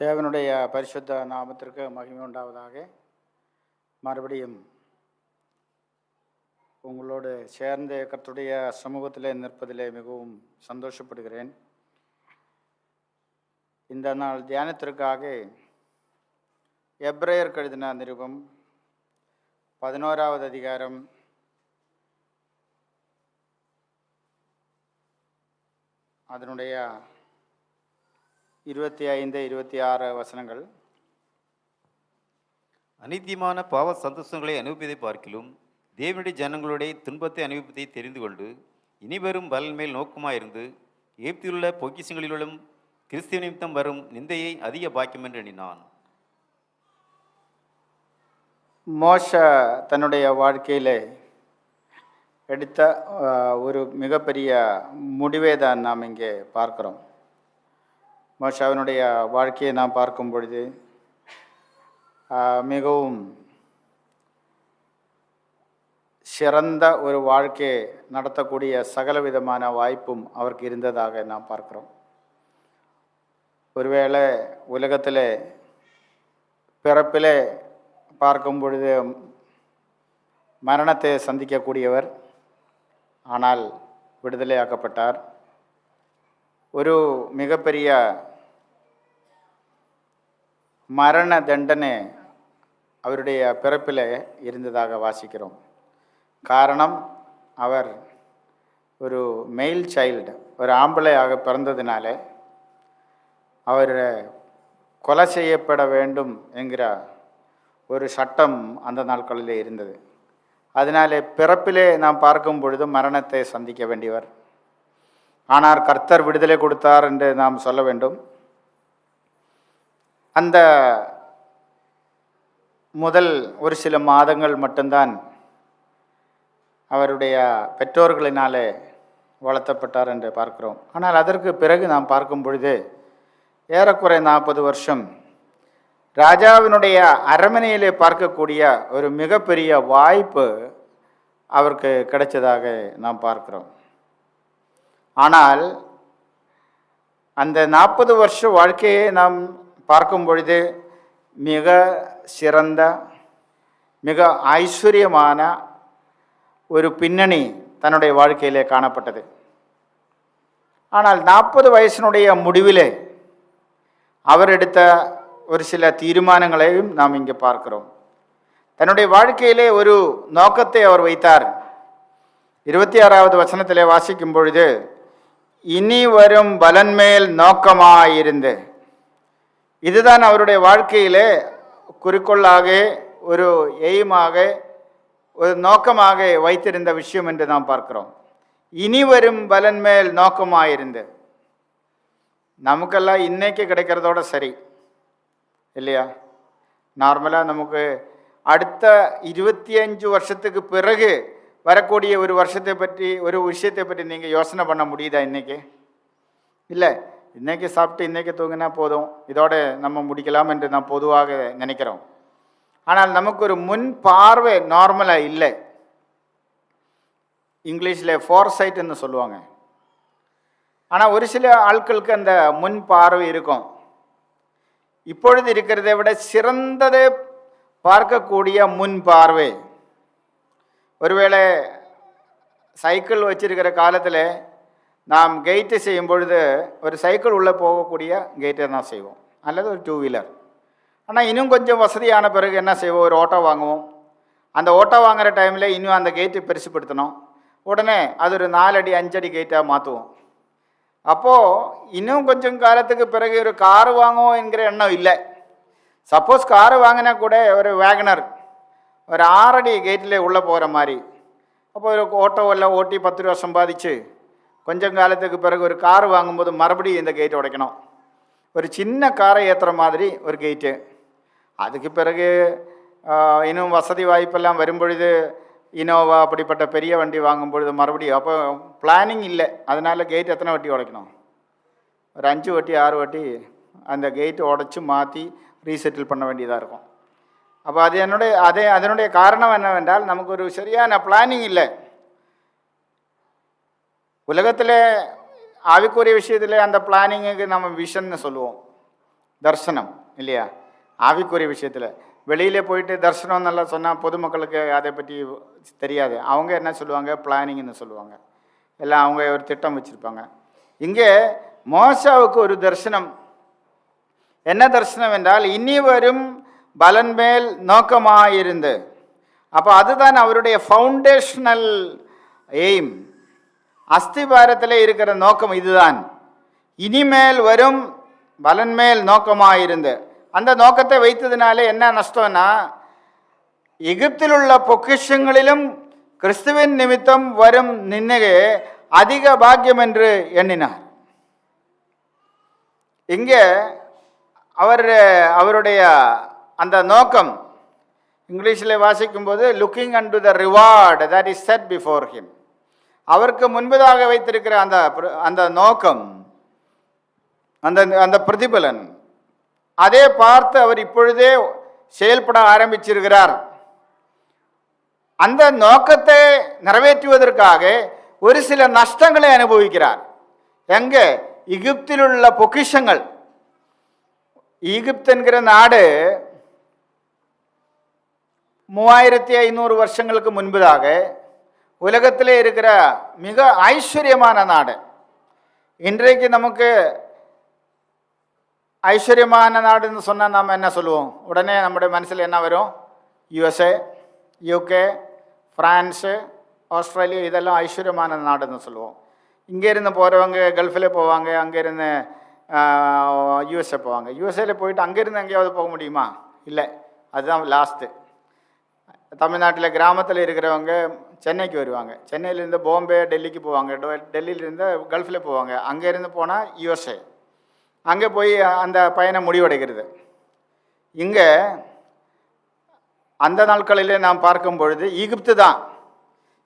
தேவனுடைய பரிசுத்த நாமத்திற்கு மகிமை உண்டாவதாக. மறுபடியும் உங்களோடு சேர்ந்த கத்துடைய சமூகத்திலே நிற்பதிலே மிகவும் சந்தோஷப்படுகிறேன். இந்த நாள் தியானத்திற்காக எப்ரேயர் கழுதின நிருபம் பதினோராவது அதிகாரம் அதனுடைய இருபத்தி ஐந்து இருபத்தி ஆறு வசனங்கள். அநீதியமான பாவ சந்தோஷங்களை அனுபவிப்பதை பார்க்கிலும் தேவனுடைய ஜனங்களுடைய துன்பத்தை அனுபவிப்பதை தெரிந்து கொண்டு இனிவரும் பலன் மேல் நோக்கமாயிருந்து ஏப்தியுள்ள பொக்கிஷங்களிலும் கிறிஸ்துவ நிமித்தம் வரும் நிந்தையை அதிக பாக்கியம் என்று எண்ணினான். மோச தன்னுடைய வாழ்க்கையிலே எடுத்த ஒரு மிகப்பெரிய முடிவை தான் நாம் இங்கே பார்க்கிறோம். மோஷாவினுடைய வாழ்க்கையை நாம் பார்க்கும் பொழுது மிகவும் சிறந்த ஒரு வாழ்க்கையை நடத்தக்கூடிய சகலவிதமான வாய்ப்பும் அவருக்கு இருந்ததாக நாம் பார்க்கிறோம். ஒருவேளை உலகத்தில் பிறப்பிலே பார்க்கும் பொழுது மரணத்தை சந்திக்கக்கூடியவர் ஆனால் விடுதலையாக்கப்பட்டார். ஒரு மிகப்பெரிய மரண தண்டனை அவருடைய பிறப்பில் இருந்ததாக வாசிக்கிறோம். காரணம் அவர் ஒரு மெயில் சைல்டு ஒரு ஆம்பளையாக பிறந்ததினால அவர் கொலை செய்யப்பட வேண்டும் என்கிற ஒரு சட்டம் அந்த நாட்களில் இருந்தது. அதனாலே பிறப்பிலே நாம் பார்க்கும் பொழுது மரணத்தை சந்திக்க வேண்டியவர். ஆனால் கர்த்தர் விடுதலை கொடுத்தார் என்று நாம் சொல்ல வேண்டும். அந்த முதல் ஒரு சில மாதங்கள் மட்டும்தான் அவருடைய பெற்றோர்களினாலே வளர்த்தப்பட்டார் என்று பார்க்கிறோம். ஆனால் அதற்கு பிறகு நாம் பார்க்கும் பொழுது ஏறக்குறை நாற்பது வருஷம் ராஜாவினுடைய அரண்மனையிலே பார்க்கக்கூடிய ஒரு மிகப்பெரிய வாய்ப்பு அவருக்கு கிடைச்சதாக நாம் பார்க்கிறோம். ஆனால் அந்த நாற்பது வருஷ வாழ்க்கையை நாம் பார்க்கும் பொழுது மிக சிறந்த மிக ஐஸ்வர்யமான ஒரு பின்னணி தன்னுடைய வாழ்க்கையிலே காணப்பட்டது. ஆனால் நாற்பது வயசினுடைய முடிவிலே அவர் எடுத்த ஒரு சில தீர்மானங்களையும் நாம் இங்கே பார்க்கிறோம். தன்னுடைய வாழ்க்கையிலே ஒரு நோக்கத்தை அவர் வைத்தார். இருபத்தி ஆறாவது வசனத்திலே வாசிக்கும் பொழுது இனி வரும் பலன்மேல் நோக்கமாயிருந்து இதுதான் அவருடைய வாழ்க்கையிலே குறிக்கோளாக ஒரு எய்மாக ஒரு நோக்கமாக வைத்திருந்த விஷயம் என்று நாம் பார்க்கிறோம். இனி வரும் பலன் மேல் நோக்கமாயிருந்து. நமக்கெல்லாம் இன்னைக்கு கிடைக்கிறதோட சரி. இல்லையா? நார்மலாக நமக்கு அடுத்த இருபத்தி அஞ்சு வருஷத்துக்கு பிறகு வரக்கூடிய ஒரு வருஷத்தை பற்றி ஒரு விஷயத்தை பற்றி நீங்கள் யோசனை பண்ண முடியுதா இன்றைக்கி இல்லை. இன்னைக்கு சாப்பிட்டு இன்னைக்கு தூங்கினா போதும். இதோட நம்ம முடிக்கலாம் என்று நாம் பொதுவாக நினைக்கிறோம். ஆனால் நமக்கு ஒரு முன் பார்வை நார்மலாக இல்லை. இங்கிலீஷில் ஃபோர் சைட்டுன்னு சொல்லுவாங்க. ஆனால் ஒரு சில ஆட்களுக்கு அந்த முன் பார்வை இருக்கும். இப்பொழுது இருக்கிறதை விட சிறந்ததை பார்க்கக்கூடிய முன் பார்வை. ஒருவேளை சைக்கிள் வச்சிருக்கிற காலத்தில் நாம் கெயிட்டு செய்யும் பொழுது ஒரு சைக்கிள் உள்ளே போகக்கூடிய கெயிட்டை தான் செய்வோம். அல்லது ஒரு டூ வீலர் ஆனால் இன்னும் கொஞ்சம் வசதியான பிறகு என்ன செய்வோம்? ஒரு ஓட்டோ வாங்குவோம். அந்த ஓட்டோ வாங்குகிற டைமில் இன்னும் அந்த கெயிட்டு பெருசுப்படுத்தணும். உடனே அது ஒரு நாலடி அஞ்சடி கெயிட்டாக மாற்றுவோம் அப்போது இன்னும் கொஞ்சம் காலத்துக்கு பிறகு ஒரு கார் வாங்குவோம் என்கிற எண்ணம் இல்லை. சப்போஸ் கார் வாங்கினா கூட ஒரு வேகனர் ஒரு ஆறடி கேட்டில் உள்ளே போகிற மாதிரி. அப்போ ஒரு ஓட்டோவெல்லாம் ஓட்டி பத்து ரூபா சம்பாதிச்சு கொஞ்சம் காலத்துக்கு பிறகு ஒரு கார் வாங்கும்போது மறுபடியும் இந்த கேட் உடைக்கணும். ஒரு சின்ன காரை ஏற்றுற மாதிரி ஒரு கேட்டு அதுக்கு பிறகு இன்னும் வசதி வாய்ப்பெல்லாம் வரும்பொழுது இனோவா அப்படிப்பட்ட பெரிய வண்டி வாங்கும் பொழுது மறுபடியும் அப்போ பிளானிங் இல்லை. அதனால் கேட் எத்தனை வட்டி உடைக்கணும்? ஒரு அஞ்சு வட்டி ஆறு வட்டி அந்த கேட்டு உடச்சி மாற்றி ரீசெட்டில் பண்ண வேண்டியதாக இருக்கும். அப்போ அது என்னுடைய அதே அதனுடைய காரணம் என்னவென்றால் நமக்கு ஒரு சரியான பிளானிங் இல்லை. உலகத்தில் ஆவிக்குரிய விஷயத்தில் அந்த பிளானிங்குக்கு நம்ம விஷன்னு சொல்லுவோம். தர்சனம் இல்லையா? ஆவிக்குரிய விஷயத்தில். வெளியில் போயிட்டு தர்சனம் நல்லா சொன்னால் பொதுமக்களுக்கு அதை பற்றி தெரியாது. அவங்க என்ன சொல்லுவாங்க? பிளானிங்னு சொல்லுவாங்க. எல்லாம் அவங்க ஒரு திட்டம் வச்சுருப்பாங்க. இங்கே மோசாவுக்கு ஒரு தரிசனம். என்ன தரிசனம் என்றால் இனி வரும் பலன் மேல் நோக்கமாயிருந்து. அப்போ அதுதான் அவருடைய ஃபவுண்டேஷனல் எய்ம் அஸ்திபாரத்தில் இருக்கிற நோக்கம் இதுதான். இனிமேல் வரும் பலன்மேல் நோக்கமாக நோக்கமாயிருந்து. அந்த நோக்கத்தை வைத்ததுனால என்ன நஷ்டம்னா எகிப்தில் உள்ள பொக்கிஷங்களிலும் கிறிஸ்துவின் நிமித்தம் வரும் நின்னகே அதிக பாக்கியம் என்று எண்ணினார். இங்கே அவர் அவருடைய அந்த நோக்கம் இங்கிலீஷில் வாசிக்கும்போது looking unto the reward that is set before him அவருக்கு முன்பதாக வைத்திருக்கிற அந்த அந்த நோக்கம் அந்த அந்த பிரதிபலன் அதே பார்த்து அவர் இப்பொழுதே செயல்பட ஆரம்பிச்சிருக்கிறார். அந்த நோக்கத்தை நிறைவேற்றுவதற்காக ஒரு சில நஷ்டங்களை அனுபவிக்கிறார். எங்கே? எகிப்தில் உள்ள பொக்கிஷங்கள். ஈகிப்துங்கிற நாடு மூவாயிரத்தி ஐநூறு வருஷங்களுக்கு முன்பதாக உலகத்திலே இருக்கிற மிக ஐஸ்வர்யமான நாடு. இன்றைக்கு நமக்கு ஐஸ்வர்யமான நாடுன்னு சொன்னால் நாம் என்ன சொல்லுவோம்? உடனே நம்முடைய மனசில் என்ன வரும்? யுஎஸ்ஏ யூகே ஃப்ரான்ஸு ஆஸ்திரேலியா இதெல்லாம் ஐஸ்வர்யமான நாடுன்னு சொல்லுவோம். இங்கேருந்து போகிறவங்க கல்ஃபில் போவாங்க அங்கேருந்து யூஎஸ்ஏ போவாங்க. யூஎஸ்ஏல போயிட்டு அங்கேருந்து எங்கேயாவது போக முடியுமா? இல்லை. அதுதான் லாஸ்ட்டு தமிழ்நாட்டில் கிராமத்தில் இருக்கிறவங்க சென்னைக்கு வருவாங்க. சென்னையிலேருந்து பாம்பே டெல்லிக்கு போவாங்க. டெல்லியிலேருந்து கல்ஃபில் போவாங்க. அங்கேருந்து போனால் யுஎஸ்ஏ. அங்கே போய் அந்த பயணம் முடிவடைகிறது. இங்கே அந்த நாட்களிலே நாம் பார்க்கும் பொழுது ஈகிப்து தான்.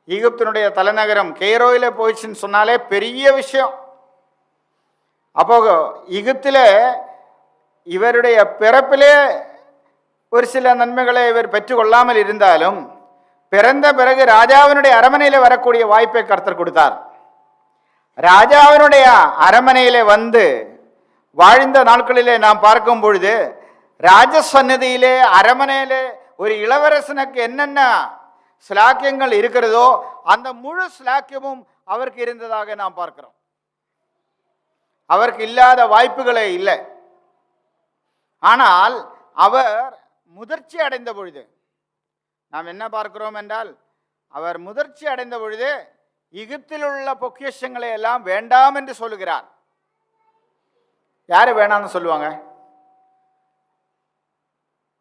ஈகிப்தினுடைய தலைநகரம் கெய்ரோயில் போயிடுச்சுன்னு சொன்னாலே பெரிய விஷயம். அப்போ ஈகிப்தில் இவருடைய பிறப்பிலே ஒரு சில நன்மைகளை இவர் பெற்றுக்கொள்ளாமல் இருந்தாலும் பிறந்த பிறகு ராஜாவினுடைய அரமனையில் வரக்கூடிய வாய்ப்பை கர்த்தர் கொடுத்தார். ராஜாவினுடைய அரமனையிலே வந்து வாழ்ந்த நாட்களிலே நாம் பார்க்கும் பொழுது ராஜசன்னதியிலே அரமனையிலே ஒரு இளவரசனுக்கு என்னென்ன ஸ்லாக்கியங்கள் இருக்கிறதோ அந்த முழு ஸ்லாக்கியமும் அவருக்கு இருந்ததாக நாம் பார்க்கிறோம். அவருக்கு இல்லாத வாய்ப்புகளே இல்லை. ஆனால் அவர் முதிர்ச்சி அடைந்த பொழுது நாம் என்ன பார்க்கிறோம் என்றால் அவர் முதிர்ச்சி அடைந்த பொழுது எகிப்தில் உள்ள பொக்கியஷங்களை எல்லாம் வேண்டாம் என்று சொல்லுகிறார். யார் வேணாம்னு சொல்லுவாங்க?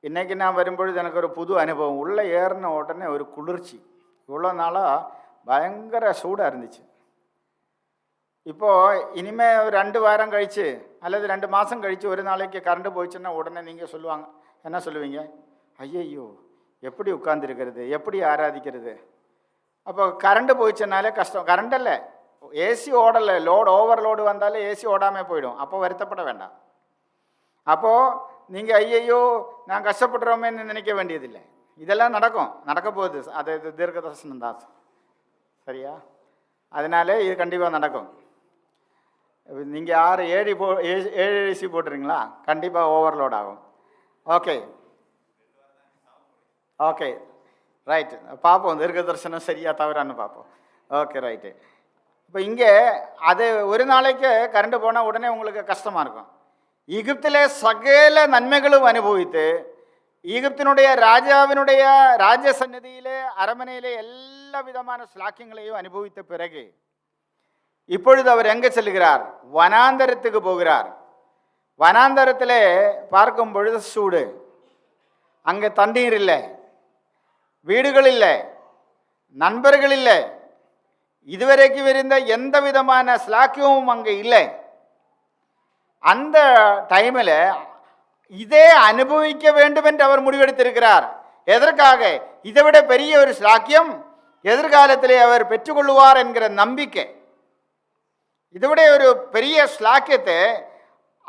இன்னைக்கு நான் வரும்பொழுது எனக்கு ஒரு புது அனுபவம். உள்ளே ஏறின உடனே ஒரு குளிர்ச்சி. இவ்வளோ நாளாக பயங்கர சூடாக இருந்துச்சு. இப்போது இனிமேல் ரெண்டு வாரம் கழித்து அல்லது ரெண்டு மாதம் கழித்து ஒரு நாளைக்கு கரண்ட் போயிடுச்சுன்னா உடனே நீங்கள் சொல்லுவாங்க என்ன சொல்லுவீங்க? ஐயையோ எப்படி உட்காந்துருக்கிறது எப்படி ஆராதிக்கிறது? அப்போ கரண்ட்டு போயிடுச்சுனாலே கஷ்டம். கரண்ட் இல்லை ஏசி ஓடலை லோடு ஓவர்லோடு வந்தாலே ஏசி ஓடாமல் போயிடும். அப்போ வருத்தப்பட வேண்டாம். அப்போது நீங்கள் ஐயையோ நான் கஷ்டப்படுறோமேன்னு நினைக்க வேண்டியதில்லை. இதெல்லாம் நடக்கும். நடக்க போகுது. அது இது தீர்க்கதர்சனம் தான். சரியா? அதனால இது கண்டிப்பாக நடக்கும். நீங்கள் யார் ஏழு போ ஏ- ஏழு ஏசி போட்டுறீங்களா? கண்டிப்பாக ஓவர்லோட் ஆகும். ஓகே ஓகே ரைட்டு பார்ப்போம் தீர்க்க தரிசனம் சரியா தவறான்னு பார்ப்போம் ஓகே ரைட்டு இப்போ இங்கே அது ஒரு நாளைக்கு கரண்ட் போனால் உடனே உங்களுக்கு கஷ்டமாக இருக்கும். எகிப்தில் சகல நன்மைகளும் அனுபவித்து ஈகிப்தினுடைய ராஜாவினுடைய ராஜ சந்நிதியிலே அரமனையிலே எல்லா விதமான ஸ்லாக்கியங்களையும் அனுபவித்த பிறகு இப்பொழுது அவர் எங்கே செல்கிறார் வனாந்தரத்துக்கு போகிறார். வனாந்தரத்தில் பார்க்கும் பொழுது சூடு. அங்கே தண்ணீர் இல்லை. வீடுகள் இல்லை. நண்பர்கள் இல்லை. இதுவரைக்கும் இருந்த எந்த விதமான ஸ்லாக்கியமும் அங்கே இல்லை. அந்த டைமில் இதே அனுபவிக்க வேண்டும் என்று அவர் முடிவெடுத்திருக்கிறார். எதற்காக? இதை விட பெரிய ஒரு ஸ்லாக்கியம் எதிர்காலத்திலே அவர் பெற்றுக்கொள்வார் என்கிற நம்பிக்கை. இதைவிட ஒரு பெரிய ஸ்லாக்கியத்தை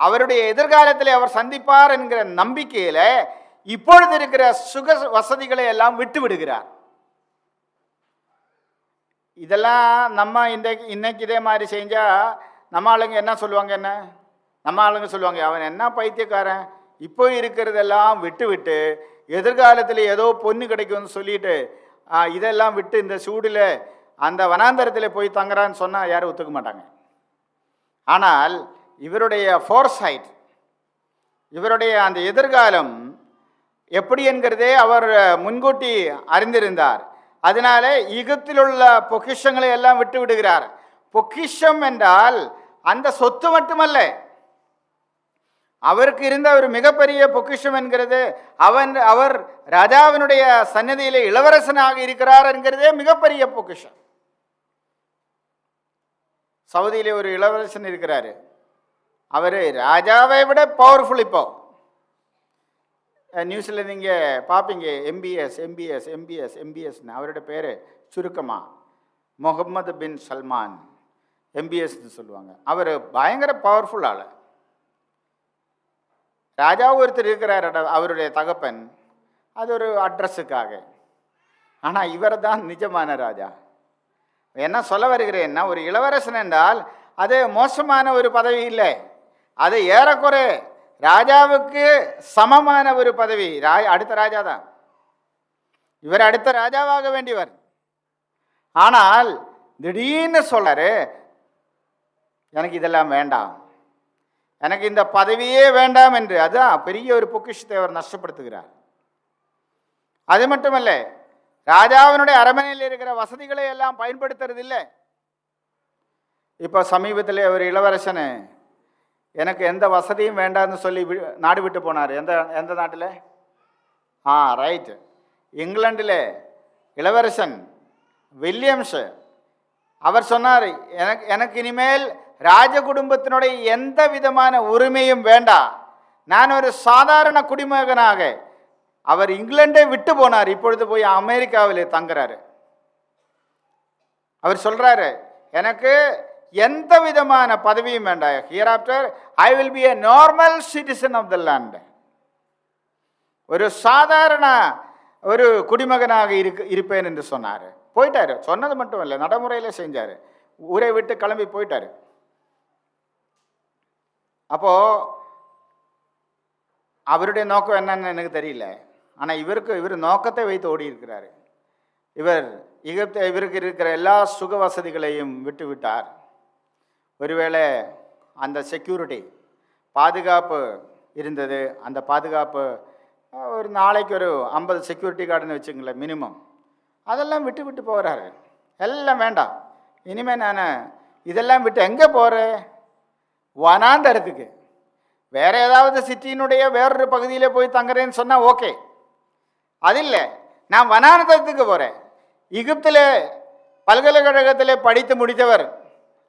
அவருடைய எதிர்காலத்தில் அவர் சந்திப்பார் என்கிற நம்பிக்கையில இப்பொழுது இருக்கிற சுக வசதிகளை எல்லாம் விட்டு விடுகிறார். இதெல்லாம் நம்ம இந்த இன்னைக்கு இதே மாதிரி செஞ்சா நம்ம ஆளுங்க என்ன சொல்லுவாங்க என்ன? நம்ம ஆளுங்க சொல்லுவாங்க அவன் என்ன பைத்தியக்காரன்? இப்போ இருக்கிறதெல்லாம் விட்டு விட்டு எதிர்காலத்தில் ஏதோ பொண்ணு கிடைக்கும்னு சொல்லிட்டு இதெல்லாம் விட்டு இந்த சூடில் அந்த வனாந்தரத்தில் போய் தங்குறான்னு சொன்னால் யாரும் ஒத்துக்க மாட்டாங்க. ஆனால் இவருடைய ஃபோர்சைட் இவருடைய அந்த எதிர்காலம் எப்படி என்கிறதே அவர் முன்கூட்டி அறிந்திருந்தார். அதனால யுகத்தில் உள்ள பொக்கிஷங்களை எல்லாம் விட்டு விடுகிறார். பொக்கிஷம் என்றால் அந்த சொத்து மட்டுமல்ல. அவருக்கு இருந்த ஒரு மிகப்பெரிய பொக்கிஷம் என்கிறது அவன் அவர் ராஜாவினுடைய சன்னதியிலே இளவரசனாக இருக்கிறார் என்கிறதே மிகப்பெரிய பொக்கிஷம். சவுதியிலே ஒரு இளவரசன் இருக்கிறாரு. அவர் ராஜாவை விட பவர்ஃபுல் இப்போ. நியூஸில் நீங்கள் பார்ப்பீங்க எம்பிஎஸ் எம்பிஎஸ் எம்பிஎஸ் எம்பிஎஸ்னு அவரோட பேர் சுருக்கமாக முகம்மது பின் சல்மான். எம்பிஎஸ்னு சொல்லுவாங்க. அவர் பயங்கர பவர்ஃபுல் ஆள். ராஜா ஒருத்தர் இருக்கிறார் அட- அவருடைய தகப்பன். அது ஒரு அட்ரஸுக்காக ஆனால் இவர் தான் நிஜமான ராஜா. என்ன சொல்ல வருகிறேன்னா ஒரு இளவரசன் என்றால் அது மோசமான ஒரு பதவி இல்லை. அது ஏறக்குறை ராஜாவுக்கு சமமான ஒரு பதவி. ரா அடுத்த ராஜா தான். இவர் அடுத்த ராஜாவாக வேண்டியவர். ஆனால் திடீர்னு சொல்றாரு எனக்கு இதெல்லாம் வேண்டாம். எனக்கு இந்த பதவியே வேண்டாம் என்று. அதான் பெரிய ஒரு பொக்கிஷத்தை அவர் நஷ்டப்படுத்துகிறார். அது மட்டுமல்ல ராஜாவினுடைய அரண்மனையில் இருக்கிற வசதிகளை எல்லாம் பயன்படுத்துறது இல்லை இப்போ சமீபத்தில் ஒரு இளவரசனை எனக்கு எந்த வசதியும் வேண்டாம்னு சொல்லி வி- நாடு விட்டு போனார். எந்த எந்த நாட்டில்? ஆ ரைட்டு இங்கிலாண்டில் இளவரசன் வில்லியம்ஸு. அவர் சொன்னார் எனக்கு எனக்கு இனிமேல் ராஜ குடும்பத்தினுடைய எந்த விதமான உரிமையும் வேண்டாம் நான் ஒரு சாதாரண குடிமகனாக. அவர் இங்கிலாண்டை விட்டு போனார். இப்பொழுது போய் அமெரிக்காவில் தங்குறாரு. அவர் சொல்கிறாரு எனக்கு எந்த விதமான பதவியும் வேண்டாம். Hereafter I will be a normal citizen of the land ஒரு சாதாரண ஒரு குடிமகனாக இருக்கு இருப்பேன் என்று சொன்னார். போயிட்டாரு. சொன்னது மட்டும் இல்லை நடைமுறையில் செஞ்சார். ஊரை விட்டு கிளம்பி போயிட்டாரு. அப்போ அவருடைய நோக்கம் என்னன்னு எனக்கு தெரியல. ஆனால் இவருக்கு இவர் நோக்கத்தை வைத்து ஓடி இருக்கிறாரு. இவர் எகிப்து இவருக்கு இருக்கிற எல்லா சுக வசதிகளையும் விட்டு விட்டார். ஒருவேளை அந்த செக்யூரிட்டி பாதுகாப்பு இருந்தது அந்த பாதுகாப்பு ஒரு நாளைக்கு ஒரு ஐம்பது செக்யூரிட்டி கார்டுன்னு வச்சுங்களேன் மினிமம் அதெல்லாம் விட்டு விட்டு போகிறாரு எல்லாம் வேண்டாம். இனிமேல் நான் இதெல்லாம் விட்டு எங்கே போகிறேன் வனாந்தரத்துக்கு. வேறு ஏதாவது சிட்டியினுடைய வேறொரு பகுதியில் போய் தங்குறேன்னு சொன்னால் ஓகே. அது இல்லை. நான் வனாந்தரத்துக்கு போகிறேன் எகிப்தில் பல்கலைக்கழகத்தில் படித்து முடித்தவர்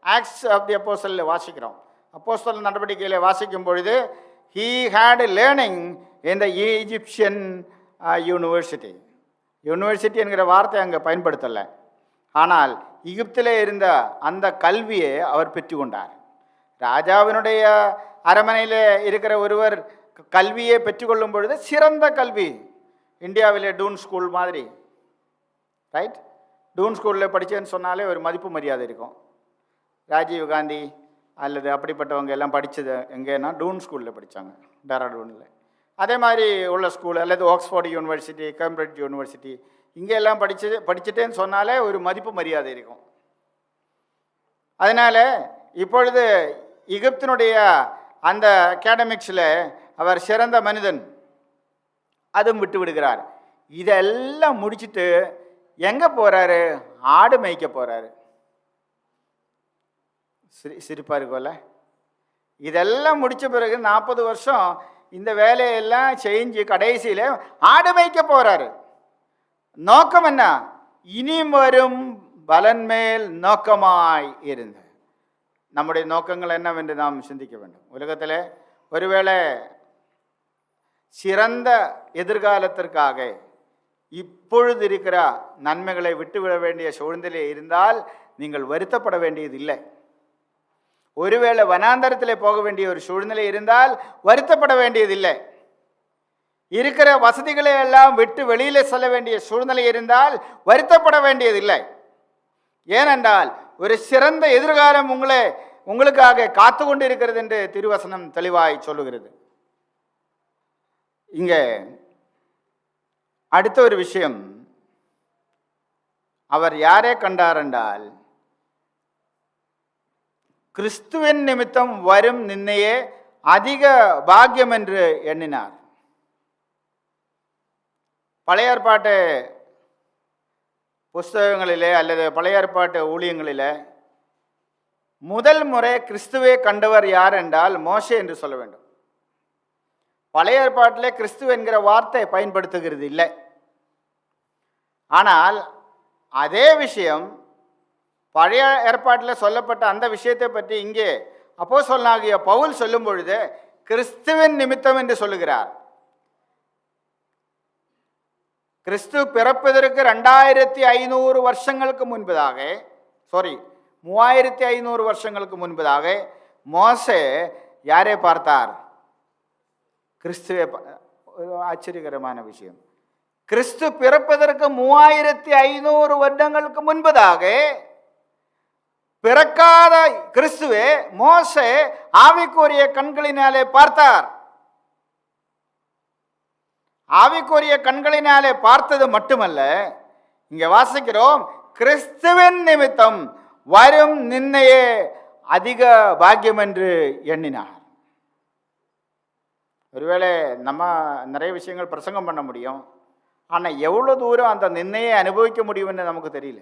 ஆக்ஸ் ஆஃப் தி அப்போஸ்டலில் வாசிக்கிறோம். அப்போஸ்டல் நடவடிக்கையில் வாசிக்கும் பொழுது he had learning in the Egyptian university university என்கிற வார்த்தை அங்கே பயன்படுத்தலை. ஆனால் எகிப்திலே இருந்த அந்த கல்வியை அவர் பெற்றுக்கொண்டார். ராஜாவினுடைய அரமனையில் இருக்கிற ஒருவர் க- கல்வியை பெற்றுக்கொள்ளும் பொழுது சிறந்த கல்வி. இந்தியாவிலே டூன் ஸ்கூல் மாதிரி. ரைட் டூன் ஸ்கூலில் படித்தேன்னு சொன்னாலே ஒரு மதிப்பு மரியாதை இருக்கும். ராஜீவ் காந்தி அல்லது அப்படிப்பட்டவங்க எல்லாம் படித்தது எங்கேன்னா டூன் ஸ்கூலில் படித்தாங்க டேராடூனில். அதே மாதிரி உள்ள ஸ்கூல் அல்லது ஆக்ஸ்ஃபோர்டு யூனிவர்சிட்டி கேம்பிரிட்ஜ் யூனிவர்சிட்டி இங்கே எல்லாம் படிச்சு படிச்சுட்டேன்னு சொன்னாலே ஒரு மதிப்பு மரியாதை இருக்கும். அதனால் இப்பொழுது எகிப்தினுடைய அந்த அகாடமிக்ஸில் அவர் சிறந்த மனிதன் அதுவும் விட்டு விடுகிறார். இதெல்லாம் முடிச்சுட்டு எங்கே போகிறாரு ஆடு மேய்க்க போகிறாரு சிரி சிரிப்பாக இருக்கும்ல? இதெல்லாம் முடித்த பிறகு நாற்பது வருஷம் இந்த வேலையெல்லாம் செஞ்சு கடைசியில் ஆடு மேய்க்க போகிறாரு நோக்கம் என்ன? இனி வரும் பலன் மேல் நோக்கமாய் இருந்த. நம்முடைய நோக்கங்கள் என்னவென்று நாம் சிந்திக்க வேண்டும். உலகத்தில் ஒருவேளை சிறந்த எதிர்காலத்திற்காக இப்பொழுது இருக்கிற நன்மைகளை விட்டுவிட வேண்டிய சூழ்நிலை இருந்தால் நீங்கள் வருத்தப்பட வேண்டியதில்லை. ஒருவேளை வனாந்தரத்தில் போக வேண்டிய ஒரு சூழ்நிலை இருந்தால் வருத்தப்பட வேண்டியதில்லை. இருக்கிற வசதிகளை எல்லாம் விட்டு வெளியில் செல்ல வேண்டிய சூழ்நிலை இருந்தால் வருத்தப்பட வேண்டியதில்லை. ஏனென்றால் ஒரு சிறந்த எதிர்காலம் உங்களை உங்களுக்காக காத்து கொண்டு இருக்கிறது என்று திருவசனம் தெளிவாய் சொல்லுகிறது. இங்கே அடுத்த ஒரு விஷயம். அவர் யாரே கண்டார் என்றால் கிறிஸ்துவின் நிமித்தம் வரும் நின்னையே அதிக பாக்கியம் என்று எண்ணினார். பழைய ஏற்பாட்டு புஸ்தகங்களிலே அல்லது பழைய ஏற்பாட்டு ஊழியங்களிலே முதல் முறை கிறிஸ்துவை கண்டவர் யார் என்றால் மோசே என்று சொல்ல வேண்டும். பழைய ஏற்பாட்டிலே கிறிஸ்து என்கிற வார்த்தை பயன்படுத்துகிறது இல்லை. ஆனால் அதே விஷயம் பழைய ஏற்பாட்டில் சொல்லப்பட்ட அந்த விஷயத்தை பற்றி இங்கே அப்போ சொல்லாகிய பவுல் சொல்லும் பொழுது கிறிஸ்துவின் நிமித்தம் என்று சொல்லுகிறார். கிறிஸ்து பிறப்பதற்கு ரெண்டாயிரத்தி ஐநூறு வருஷங்களுக்கு முன்பதாக சாரி மூவாயிரத்தி ஐநூறு வருஷங்களுக்கு முன்பதாக மோசே யாரை பார்த்தார்? கிறிஸ்துவை ஒரு ஆச்சரியகரமான விஷயம். கிறிஸ்து பிறப்பதற்கு மூவாயிரத்தி ஐநூறு வருடங்களுக்கு முன்பதாக பிறக்காத கிறிஸ்துவே மோசே ஆவிக்குரிய கண்களினாலே பார்த்தார். ஆவிக்குரிய கண்களினாலே பார்த்தது மட்டுமல்ல இங்க வாசிக்கிறோம் கிறிஸ்துவின் நிமித்தம் வரும் நின்னையே அதிக பாக்கியம் என்று எண்ணினார். ஒருவேளை நம்ம நிறைய விஷயங்கள் பிரசங்கம் பண்ண முடியும் ஆனால் எவ்வளோ தூரம் அந்த நின்னையை அனுபவிக்க முடியும்னு நமக்கு தெரியல.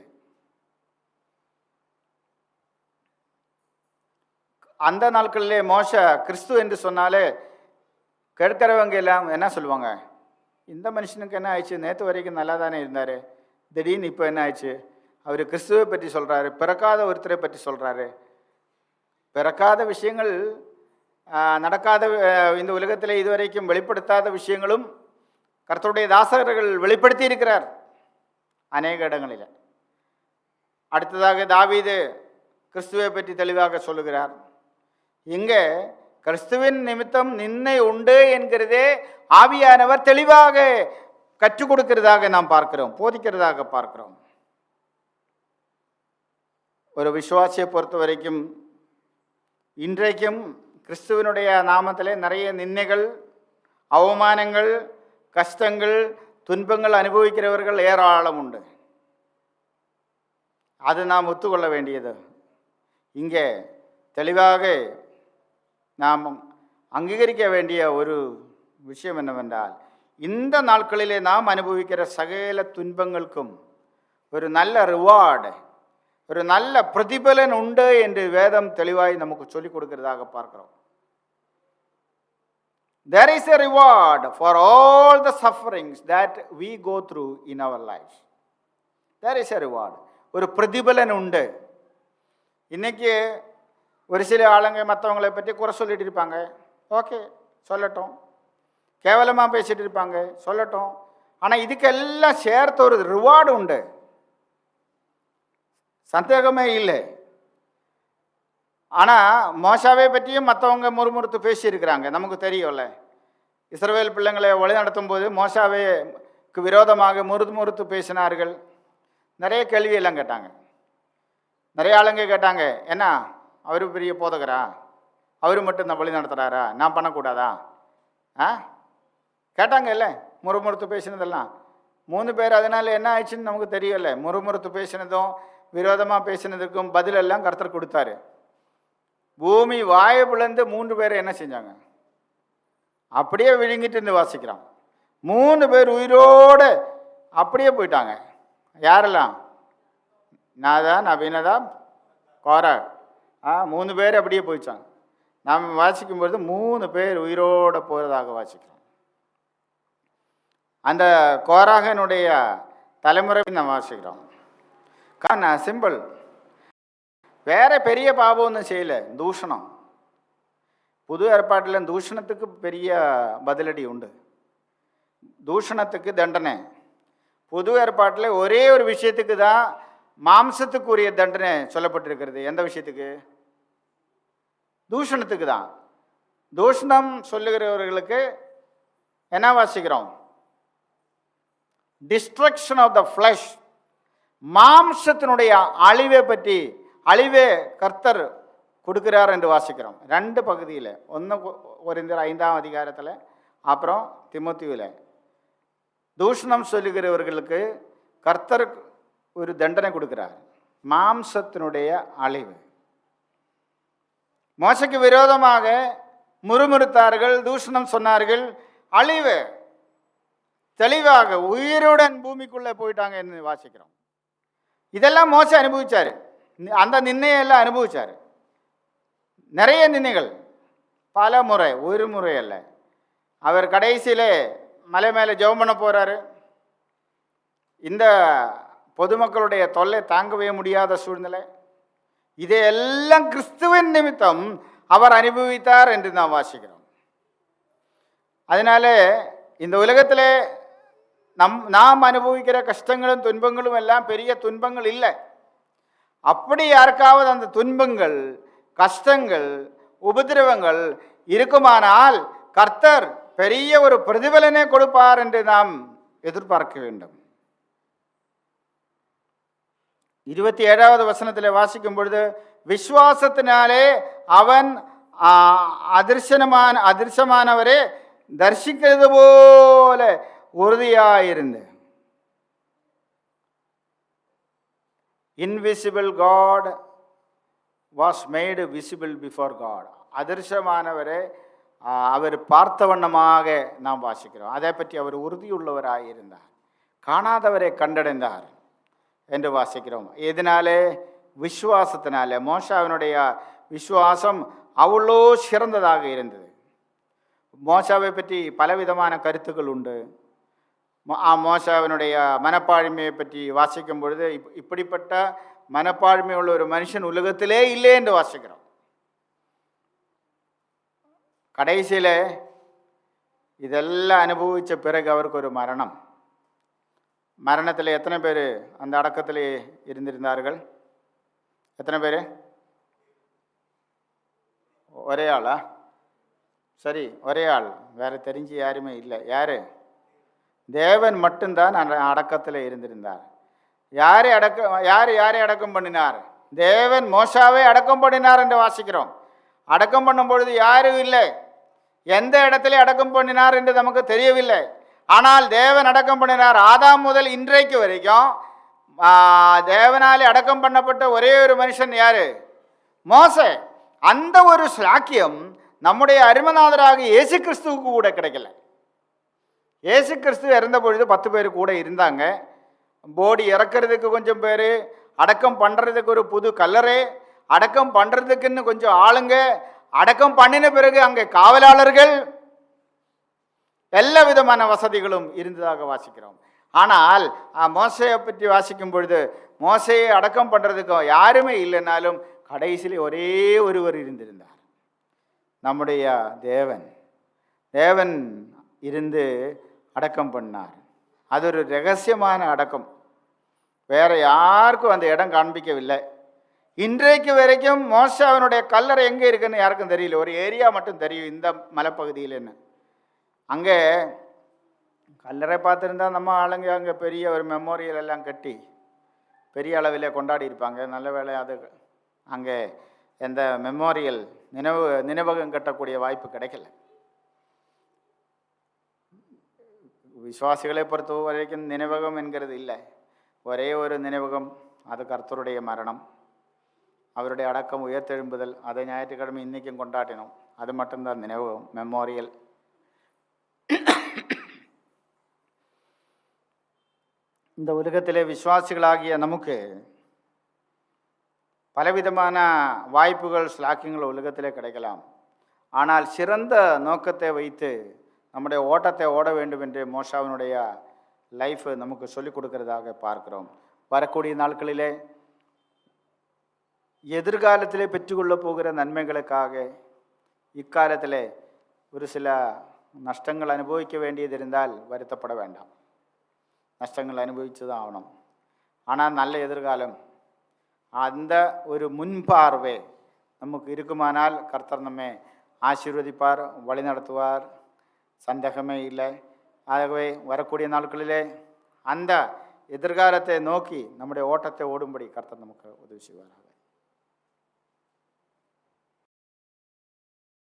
அந்த நாட்களிலே மோச கிறிஸ்து என்று சொன்னாலே கேட்கிறவங்க எல்லாம் என்ன சொல்லுவாங்க? இந்த மனுஷனுக்கு என்ன ஆயிடுச்சு? நேற்று வரைக்கும் நல்லா தானே இருந்தார். திடீர்னு இப்போ என்ன ஆயிடுச்சு? அவர் கிறிஸ்துவை பற்றி சொல்கிறாரு பிறக்காத ஒருத்தரை பற்றி சொல்கிறாரு பிறக்காத விஷயங்கள் நடக்காத இந்த உலகத்தில் இதுவரைக்கும் வெளிப்படுத்தாத விஷயங்களும் கர்த்தருடைய தாசகர்கள் வெளிப்படுத்தி இருக்கிறார் அநேக இடங்களில். அடுத்ததாக தாவீது கிறிஸ்துவை பற்றி தெளிவாக சொல்லுகிறார். இங்கே கிறிஸ்துவின் நிமித்தம் நின்னை உண்டு என்கிறதே ஆவியானவர் தெளிவாக கற்றுக் கொடுக்கிறதாக நாம் பார்க்கிறோம் போதிக்கிறதாக பார்க்கிறோம். ஒரு விசுவாசியை பொறுத்த வரைக்கும் இன்றைக்கும் கிறிஸ்துவனுடைய நாமத்திலே நிறைய நிந்தைகள் அவமானங்கள் கஷ்டங்கள் துன்பங்கள் அனுபவிக்கிறவர்கள் ஏராளம் உண்டு. அது நாம் ஒத்துக்கொள்ள வேண்டியது. இங்கே தெளிவாக நாம் அங்கீகரிக்க வேண்டிய ஒரு விஷயம் என்னவென்றால் இந்த நாட்களிலே நாம் அனுபவிக்கிற சகல துன்பங்களுக்கும் ஒரு நல்ல ரிவார்டு ஒரு நல்ல பிரதிபலன் உண்டு என்று வேதம் தெளிவாய் நமக்கு சொல்லிக் கொடுக்கிறதாக பார்க்கிறோம். There is a reward for all the sufferings that we go through in our life there is a reward ஒரு பிரதிபலன் உண்டு. இன்னைக்கு ஒரு சில ஆளுங்க மற்றவங்களை பற்றி குறை சொல்லிட்டு இருப்பாங்க. ஓகே சொல்லட்டும். கேவலமாக பேசிட்டு இருப்பாங்க சொல்லட்டும். ஆனால் இதுக்கெல்லாம் சேர்த்து ஒரு ரிவார்டு உண்டு. சந்தேகமே இல்லை. ஆனால் மோசாவை பற்றியும் மற்றவங்க முறுமுறுத்து பேசியிருக்கிறாங்க. நமக்கு தெரியும்ல. இஸ்ரவேல் பிள்ளைங்களை வழி நடத்தும் போது மோசாவேக்கு விரோதமாக முறுத்து முறுத்து பேசினார்கள். நிறைய கேள்வியெல்லாம் கேட்டாங்க. நிறைய ஆளுங்க கேட்டாங்க. என்ன? அவர் பெரிய போதகரா? அவர் மட்டும் இந்த வழி நடத்துகிறாரா நான் பண்ணக்கூடாதா? ஆ? கேட்டாங்க இல்லை முறுமுறுத்து பேசினதெல்லாம். மூணு பேர் அதனால் என்ன ஆயிடுச்சுன்னு நமக்கு தெரியல. முறுமுறுத்து பேசினதும் விரோதமாக பேசினதுக்கும் பதிலெல்லாம் கருத்தர் கொடுத்தாரு. பூமி வாயை பிளந்து மூன்று பேரை என்ன செஞ்சாங்க? அப்படியே விழுங்கிட்டு இருந்து வாசிக்கிறான். மூணு பேர் உயிரோடு அப்படியே போயிட்டாங்க. யாரெல்லாம்? நாதா நவீனதா கோரா. ஆ மூணு பேர் அப்படியே போயிச்சாங்க. நாம் வாசிக்கும்பொழுது மூணு பேர் உயிரோடு போகிறதாக வாசிக்கிறோம். அந்த கோராகனுடைய தலைமுறை நம்ம வாசிக்கிறோம். காரண சிம்பிள் வேற பெரிய பாபம் ஒன்றும் செய்யலை தூஷணம். புது ஏற்பாட்டில் தூஷணத்துக்கு பெரிய பதிலடி உண்டு. தூஷணத்துக்கு தண்டனை. புது ஏற்பாட்டில் ஒரே ஒரு விஷயத்துக்கு தான் மாம்சத்துக்குரிய தண்டனை சொல்லப்பட்டிருக்கிறது. எந்த விஷயத்துக்கு? தூஷணத்துக்கு தான். தூஷணம் சொல்லுகிறவர்களுக்கு என்ன வாசிக்கிறோம்? டிஸ்ட்ரக்ஷன் ஆஃப் த ஃப்ளஷ் மாம்சத்தினுடைய அழிவை பற்றி அழிவே கர்த்தர் கொடுக்கிறார் என்று வாசிக்கிறோம். ரெண்டு பகுதியில் ஒன்று ஒரு ஐந்தாம் அதிகாரத்தில் அப்புறம் திமுத்தியில். தூஷணம் சொல்லுகிறவர்களுக்கு கர்த்தர் ஒரு தண்டனை கொடுக்கிறார். மாம்சத்தினுடைய அழிவு. மோசைக்கு விரோதமாக முறுமுறுத்தார்கள் தூஷணம் சொன்னார்கள் அழிவு தெளிவாக உயிருடன் பூமிக்குள்ளே போயிட்டாங்க என்று வாசிக்கிறோம். இதெல்லாம் மோசை அனுபவிச்சார். அந்த நின்னையெல்லாம் அனுபவிச்சார். நிறைய நின்னைகள் பல முறை ஒரு முறை அல்ல. அவர் கடைசியில் மலை மேலே ஜெபம் பண்ண போகிறாரு இந்த பொதுமக்களுடைய தொல்லை தாங்கவே முடியாத சூழ்நிலை. இதையெல்லாம் கிறிஸ்துவின் நிமித்தம் அவர் அனுபவித்தார் என்று நாம் வாசிக்கிறோம். அதனால இந்த உலகத்தில் நம் நாம் அனுபவிக்கிற கஷ்டங்களும் துன்பங்களும் எல்லாம் பெரிய துன்பங்கள் இல்லை. அப்படி யாருக்காவது அந்த துன்பங்கள் கஷ்டங்கள் உபதிரவங்கள் இருக்குமானால் கர்த்தர் பெரிய ஒரு பிரதிபலனை கொடுப்பார் என்று நாம் எதிர்பார்க்க வேண்டும். இருபத்தி ஏழாவது வசனத்தில் வாசிக்கும் பொழுது விஸ்வாசத்தினாலே அவன் ஆ, அதிர்சனமான அதிர்சமானவரே தரிசிக்கிறது போல உறுதியாயிருந்து invisible God was made visible before God அதிர்ஷ்டமானவரை அவர் பார்த்த வண்ணமாக நாம் வாசிக்கிறோம் அதை பற்றி அவர் உறுதியுள்ளவராக இருந்தார் காணாதவரை கண்டடைந்தார் என்று வாசிக்கிறோம். இதனாலே விஸ்வாசத்தினால மோஷாவினுடைய விஸ்வாசம் அவ்வளோ சிறந்ததாக இருந்தது. மோசாவை பற்றி பலவிதமான கருத்துக்கள் உண்டு. மோ- ஆ, மோசாவினுடைய மனப்பான்மையை பற்றி வாசிக்கும் பொழுது இப்- இப்படிப்பட்ட மனப்பாழ்மை உள்ள ஒரு மனுஷன் உலகத்திலே இல்லை என்று வாசிக்கிறோம். கடைசியில் இதெல்லாம் அனுபவித்த பிறகு அவருக்கு ஒரு மரணம். மரணத்தில் எத்தனை பேர் அந்த அடக்கத்தில் இருந்திருந்தார்கள்? எத்தனை பேர்? ஒரே ஆளா? சரி ஒரே ஆள். வேற தெரிஞ்சு யாருமே இல்லை. யார்? தேவன் மட்டும்தான் அந்த அடக்கத்தில் இருந்திருந்தார். யாரை அடக்க யார் யாரை அடக்கம் பண்ணினார்? தேவன் மோசாவே அடக்கம் பண்ணினார் என்று வாசிக்கிறோம். அடக்கம் பண்ணும் பொழுது யாரும் இல்லை. எந்த இடத்துல அடக்கம் பண்ணினார் என்று நமக்கு தெரியவில்லை. ஆனால் தேவன் அடக்கம் பண்ணினார். ஆதாம் முதல் இன்றைக்கு வரைக்கும் தேவனாலே அடக்கம் பண்ணப்பட்ட ஒரே ஒரு மனுஷன் யாரு? மோச. அந்த ஒரு சாக்கியம் நம்முடைய அருமநாதராக இயேசு கிறிஸ்துவுக்கு கூட கிடைக்கல. இயேசு கிறிஸ்து இறந்த பொழுது பத்து பேர் கூட இருந்தாங்க. போடி இறக்கிறதுக்கு கொஞ்சம் பேர் அடக்கம் பண்ணுறதுக்கு ஒரு புது கல்லறை அடக்கம் பண்ணுறதுக்குன்னு கொஞ்சம் ஆளுங்க அடக்கம் பண்ணின பிறகு அங்கே காவலாளர்கள் எல்லா விதமான வசதிகளும் இருந்ததாக வாசிக்கிறோம். ஆனால் மோசையை பற்றி வாசிக்கும் பொழுது மோசையை அடக்கம் பண்ணுறதுக்கு யாருமே இல்லைனாலும் கடைசியில் ஒரே ஒருவர் இருந்திருந்தார். நம்முடைய தேவன். தேவன் இருந்து அடக்கம் பண்ணார். அது ஒரு ரகசியமான அடக்கம். வேற யாருக்கும் அந்த இடம் காண்பிக்கவில்லை. இன்றைக்கு வரைக்கும் மோசாவினுடைய கல்லறை எங்கே இருக்குன்னு யாருக்கும் தெரியல. ஒரு ஏரியா மட்டும் தெரியும் இந்த மலைப்பகுதியிலன்னு அங்கே கல்லறை பார்த்துருந்தா நம்ம ஆளுங்க அங்கே பெரிய ஒரு மெமோரியல் எல்லாம் கட்டி பெரிய அளவில் கொண்டாடி இருப்பாங்க. நல்ல வேலை அது அங்கே எந்த மெமோரியல் நினைவு நினைவகம் கட்டக்கூடிய வாய்ப்பு கிடைக்கல. விசுவாசிகளை பொறுத்த வரைக்கும் நினைவகம் என்கிறது இல்லை. ஒரே ஒரு நினைவகம் அது கர்த்தருடைய மரணம். அவருடைய அடக்கம் உயர்த்தெழும்புதல் அதை ஞாயிற்றுக்கிழமை இன்றைக்கும் கொண்டாடினோம். அது மட்டும்தான் நினைவகம் மெமோரியல் இந்த உலகத்திலே விசுவாசிகளாகிய நமக்கு பலவிதமான வாய்ப்புகள் ஸ்லாக்கிங்கள் உலகத்திலே கிடைக்கலாம். ஆனால் சிறந்த நோக்கத்தை வைத்து நம்முடைய ஓட்டத்தை ஓட வேண்டும் என்று மோஷாவினுடைய லைஃப் நமக்கு சொல்லிக் கொடுக்கிறதாக பார்க்கிறோம். வரக்கூடிய நாட்களிலே எதிர்காலத்திலே பெற்றுக்கொள்ளப் போகிற நன்மைகளுக்காக இக்காலத்திலே ஒரு சில நஷ்டங்கள் அனுபவிக்க வேண்டியது இருந்தால் வருத்தப்பட வேண்டாம். நஷ்டங்கள் அனுபவித்து தான் ஆகணும் ஆனால் நல்ல எதிர்காலம் அந்த ஒரு முன்பார்வை நமக்கு இருக்குமானால் கர்த்தர் நம்மை ஆசீர்வதிப்பார் வழி நடத்துவார் சந்தேகமே இல்லை ஆகவே வரக்கூடிய நாட்களிலே அந்த எதிர்காலத்தை நோக்கி நம்முடைய ஓட்டத்தை ஓடும்படி கர்த்தர் நமக்கு உதவி செய்வாராக